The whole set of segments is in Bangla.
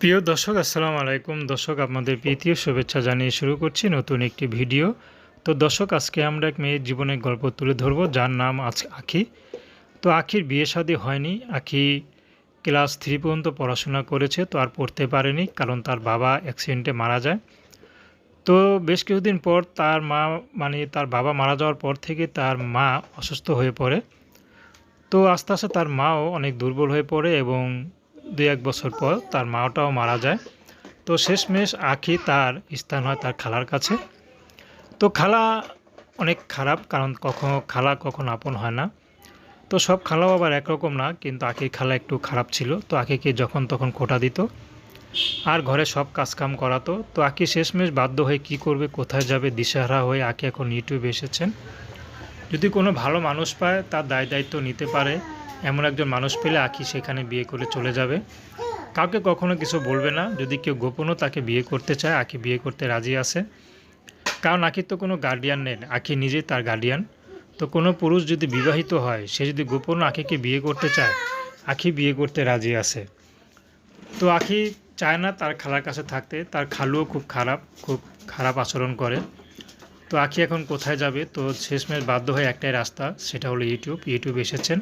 প্রিয় দর্শক, আসসালামু আলাইকুম। দর্শক, আপনাদের প্রীতীয় শুভেচ্ছা জানিয়ে শুরু করছি নতুন একটি ভিডিও। তো দর্শক, আজকে আমরা এক মেয়ের জীবনের গল্প তুলে ধরবো, যার নাম আজ আখি। তো আখির বিয়ে শাদী হয়নি। আখি ক্লাস থ্রি পর্যন্ত পড়াশোনা করেছে, তো আর পড়তে পারেনি, কারণ তার বাবা অ্যাক্সিডেন্টে মারা যায়। তো বেশ কিছুদিন পর তার মা মানে তার বাবা মারা যাওয়ার পর থেকে তার মা অসুস্থ হয়ে পড়ে। তো আস্তে আস্তে তার মাও অনেক দুর্বল হয়ে পড়ে এবং দু এক বছর পর তার মাটাও মারা যায়। তো শেষমেশ আখি তার স্থান হয় তার খালার কাছে। তো খালা অনেক খারাপ, কারণ কখনো খালা, কখনো আপন হয় না। তো সব খালাও আবার একরকম না, কিন্তু আখির খালা একটু খারাপ ছিল। তো আখিকে যখন তখন খোটা দিত। আর ঘরে সব কাজকাম করাতো। তো আকি শেষমেশ বাধ্য হয়ে কি করবে, কোথায় যাবে, দিশেহারা হয়ে আকি এখন ইউটিউবে এসেছেন। যদি কোনো ভালো মানুষ পায়, তার দায় দায়িত্ব নিতে পারে। এমন একজন মানুষ পেলে আখি সেখানে বিয়ে করে চলে যাবে। কাউকে কখনো কিছু বলবে না। যদি কেউ গোপনও তাকে বিয়ে করতে চায় আখি বিয়ে করতে রাজি আছে। কারণ আখির তো কোনো গার্ডিয়ান নেই। আখি নিজেই তার গার্ডিয়ান তো কোনো পুরুষ যদি বিবাহিত হয়, সে যদি গোপন আখিকে বিয়ে করতে চায় আখি বিয়ে করতে রাজি আছে। তো আখি চায় না তার খালার কাছে থাকতে। তার খালুও খুব খারাপ খুব খারাপ আচরণ করে। তো আখি এখন কোথায় যাবে? তো শেষমেশ বাধ্য হয়ে একটাই রাস্তা, সেটা হলো ইউটিউব ইউটিউব এসেছেন।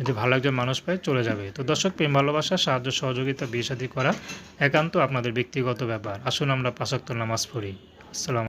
যদি ভালো একজন মানুষ পায়, চলে যাবে। তো দর্শক, প্রেম, ভালোবাসা, সাহায্য, সহযোগিতা, বিয়ে করা একান্ত আপনাদের ব্যক্তিগত ব্যাপার। আসুন আমরা পাশাক্ত নামাজ পড়ি। আসসালাম